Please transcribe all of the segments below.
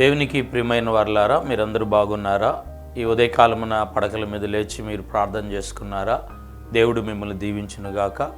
దేవునికి ప్రియమైన వారులారా మీరందరూ బాగున్నారా? ఈ ఉదయకాలమున పడకల మీద లేచి మీరు ప్రార్థన చేసుకున్నారా? దేవుడు మిమ్మల్ని దీవించునుగాక.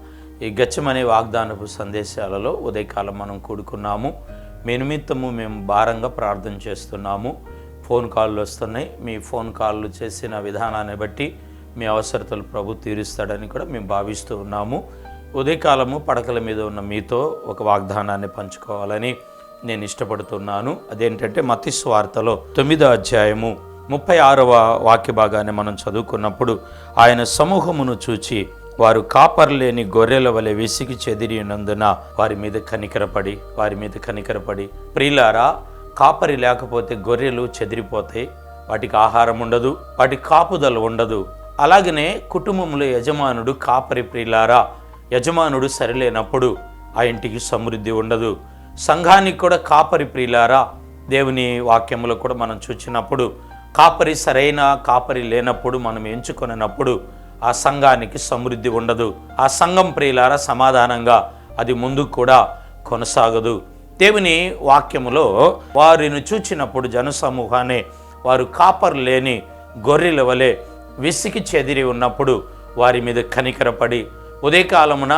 ఈ గచ్చమనే వాగ్దానపు సందేశాలలో ఉదయకాలం మనం కూడుకున్నాము. మీ నిమిత్తము మేము భారంగా ప్రార్థన చేస్తున్నాము. ఫోన్ కాళ్ళు వస్తున్నాయి. మీ ఫోన్ కాళ్ళు చేసిన విధానాన్ని బట్టి మీ అవసరతలు ప్రభు తీరుస్తాడని కూడా మేము భావిస్తూ ఉన్నాము. ఉదయకాలము పడకల మీద ఉన్న మీతో ఒక వాగ్దానాన్ని పంచుకోవాలని నేను ఇష్టపడుతున్నాను. అదేంటంటే మతి స్వార్తలో తొమ్మిదో అధ్యాయము ముప్పై ఆరవ వాక్య భాగాన్ని మనం చదువుకున్నప్పుడు ఆయన సమూహమును చూచి వారు కాపర్లేని గొర్రెల వలె విసిగి చెదిరినందున వారి మీద కనికరపడి వారి మీద కనికరపడి ప్రియులారా కాపరి లేకపోతే గొర్రెలు చెదిరిపోతాయి. వాటికి ఆహారం ఉండదు వాటి కాపుదల ఉండదు. అలాగనే కుటుంబంలో యజమానుడు కాపరి ప్రియులారా యజమానుడు సరిలేనప్పుడు ఆ ఇంటికి సమృద్ధి ఉండదు. సంఘానికి కూడా కాపరి ప్రియులారా దేవుని వాక్యములో కూడా మనం చూచినప్పుడు కాపరి సరైన కాపరి లేనప్పుడు మనం ఎంచుకొనినప్పుడు ఆ సంఘానికి సమృద్ధి ఉండదు. ఆ సంఘం ప్రియులారా సమాధానంగా అది ముందుకు కూడా కొనసాగదు. దేవుని వాక్యములో వారిని చూచినప్పుడు జనసమూహాన్ని వారు కాపరు లేని గొర్రెల వలె విసికి చెదిరి ఉన్నప్పుడు వారి మీద కనికరపడి ఉదయకాలమున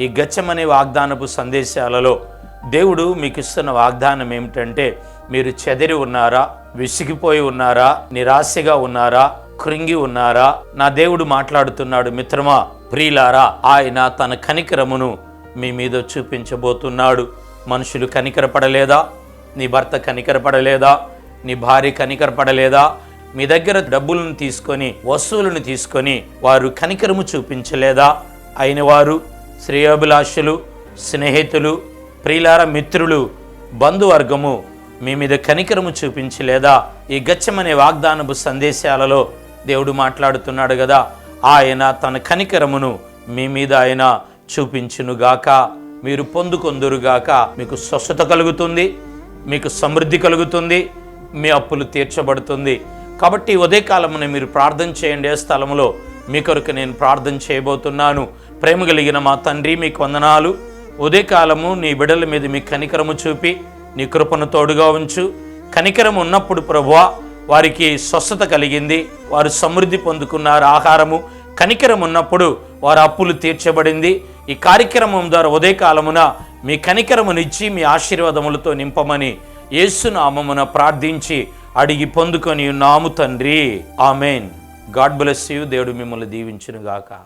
ఈ గచ్చమనే వాగ్దానపు సందేశాలలో దేవుడు మీకు ఇస్తున్న వాగ్దానం ఏమిటంటే మీరు చెదిరి ఉన్నారా విసిగిపోయి ఉన్నారా నిరాశగా ఉన్నారా కృంగి ఉన్నారా? నా దేవుడు మాట్లాడుతున్నాడు మిత్రమా ప్రియులారా ఆయన తన కనికరమును మీ మీద చూపించబోతున్నాడు. మనుషులు కనికరపడలేదా? నీ భర్త కనికరపడలేదా? నీ భార్య కనికరపడలేదా? మీ దగ్గర డబ్బులను తీసుకొని వస్తువులను తీసుకొని వారు కనికరము చూపించలేదా? అయిన వారు శ్రేయోభిలాషులు స్నేహితులు ప్రియులార మిత్రులు బంధువర్గము మీ మీద కనికరము చూపించి లేదా ఈ గచ్చమనే వాగ్దానపు సందేశాలలో దేవుడు మాట్లాడుతున్నాడు కదా ఆయన తన కనికరమును మీ మీద ఆయన చూపించునుగాక మీరు పొందుకొందురుగాక మీకు స్వస్థత కలుగుతుంది మీకు సమృద్ధి కలుగుతుంది మీ అప్పులు తీర్చబడుతుంది. కాబట్టి ఉదయకాలమున మీరు ప్రార్థన చేయండి ఏ స్థలంలో మీ కొరకు నేను ప్రార్థన చేయబోతున్నాను. ప్రేమ కలిగిన మా తండ్రి మీకు వందనాలు. ఉదయకాలము నీ బిడల మీద మీ కనికరము చూపి నీ కృపను తోడుగా ఉంచు. కనికరం ఉన్నప్పుడు ప్రభువా వారికి స్వస్థత కలిగింది. వారు సమృద్ధి పొందుకున్నారు ఆహారము. కనికరం ఉన్నప్పుడు వారు అప్పులు తీర్చబడింది. ఈ కార్యక్రమం ద్వారా ఉదయకాలమున మీ కనికరమునిచ్చి మీ ఆశీర్వాదములతో నింపమని యేసునామమున ప్రార్థించి అడిగి పొందుకొని నాము తండ్రి. ఆమెన్. God bless you. దేవుడు మిమ్మల్ని దీవించునుగాక.